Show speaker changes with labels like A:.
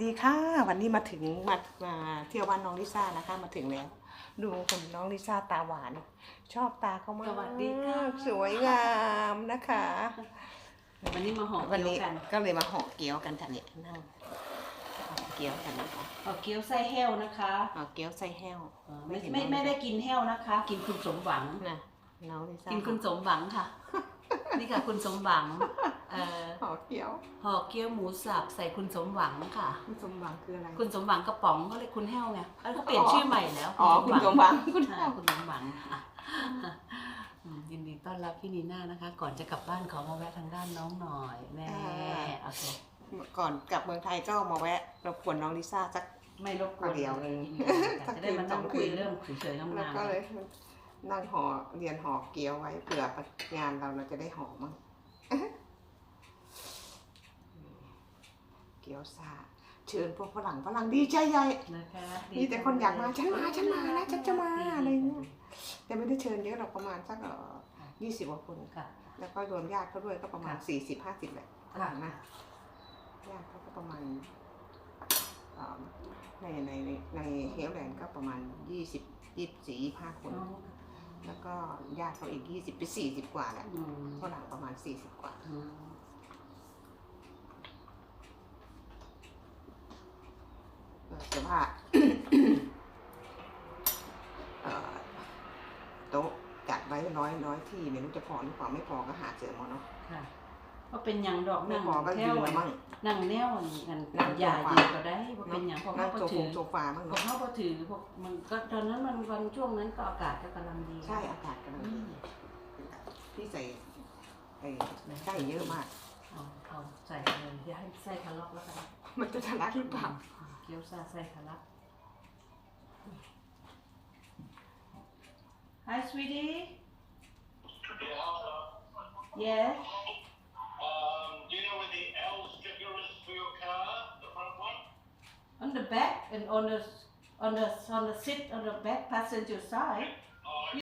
A: ดีค่ะวันนี้มาถึงมามาเที่ยวบ้านน้องลิซ่านะคะ มาถึงแล้ว ดูคนน้องลิซ่าตาหวาน ชอบตาเขามาก
B: สวัสดีค่ะ
A: สวยงามนะคะ
B: วันนี้มาห่อ
A: วัน
B: เกี๊ยว
A: นี้
B: กัน
A: ก็เลยมาห่อเกี๊ยวกันค่ะเนี่ยนั่งห่อเกี๊ยวกันนะคะ
B: ห่อเกี๊ยวไส้แห้วนะคะ
A: ห่อเกี๊ยวไส้แห้ว
B: เอ่อไม่
A: เห็น
B: ไม่
A: น้อง
B: ไม่ได้กินแห้วนะคะ กินคุณสมหวัง
A: นะน้องลิซ่า
B: กินคุณสมหวังค่ะ นี่ค่ะ คุณสมหวังเอ่อ
A: ห่อเกี๊ยว
B: ห่อเกี๊ยวหมูสับใส่คุณสมหวังค่ะ
A: คุณสมหวังคืออะไร
B: คุณสมหวังกระป๋องเขาเรียกคุณแห้วไงเอ้ยเขาเปลี่ยนชื่อใหม่แล้ว
A: อ๋อคุณสมหวังคุณ
B: ใช่คุณสมหวังค่ะอืมยินดีต้อนรับพี่นีน่านะคะ ก่อนจะกลับบ้านขอมาแวะทางด้านน้องหน่อยแม่โอเค
A: ก่อนกลับเมืองไทยก็มาแวะรบกวนน้องลิซ่าสัก
B: ไม่รบกวน
A: เดี๋ยวนึง
B: จะได้มานั่งคุยเรื่องเฉยๆ
A: แล้ว
B: งาม
A: ก็เลย นั่งห่อเรียนห่อเกี๊ยวไว้เผื่องานเราเราจะได้ห่อมั่งเกี๊ยวซาเชิญพวกฝรั่งฝรั่งดีใจใหญ่
B: ๆนะคะ
A: มีแต่คนอยากมาฉันมาฉันมานะฉันจะมาอะไรเงี้ยแต่ไม่ได้เชิญเยอะหรอกประมาณสักเออยี่สิบกว่าคน
B: ค่ะ
A: แล้วก็รวมญาติเขาด้วยก็ประมาณ
B: ค่ะ
A: สี่สิบห้าสิบแหละ
B: ค่ะ
A: นะญาติเขาก็ประมาณเอ่อในในในในเฮลแลนด์ก็ประมาณยี่สิบยี่สิบสี่ยี่ห้าคน แล้วก็ญาติเขาอีกยี่สิบไปสี่สิบกว่าแหละ
B: อืม
A: ฝรั่งประมาณสี่สิบกว่า
B: อืม
A: เออแต่ว่า เอ่อโต๊ะจัดไว้น้อยน้อยที่ไม่รู้จะพอหรือเปล่าไม่พอก็หาเจอหมดเนาะ
B: ค่ะ ก็เป็นอย่างดอก
A: ไม่
B: นั่ง
A: พอก็
B: แถ
A: ยื
B: วน
A: มั่ง
B: นั่งแนวอันกัน
A: นั่ง
B: ยา
A: โซฟา
B: ดีก็ได้บ่เป็นอย่างพวก
A: นั่
B: เขา
A: ง
B: ก็
A: โซฟ
B: ถื
A: ง
B: อ
A: โซฟาบ้าง
B: พวก
A: เนาะ
B: เขาก็ถือพวกมันก็ตอนนั้นมันวันช่วงนั้นก็อากาศก็กำลังดี
A: ใช่อากาศกำลัง
B: อื
A: ดี
B: ม
A: พี่ใส่ไอ้ไส้เยอะมาก
B: เอาเอาใส่เลยอย่าให้ไส้ทะลักแล้วกัน
A: มันจะทะลักหรือเปล่า
B: อืมเกี๊ยวซ่าไส้ทะลัก Hi sweetie
C: Yeah, hello.
B: Yes on the back and on the on the on the seat on the back passenger side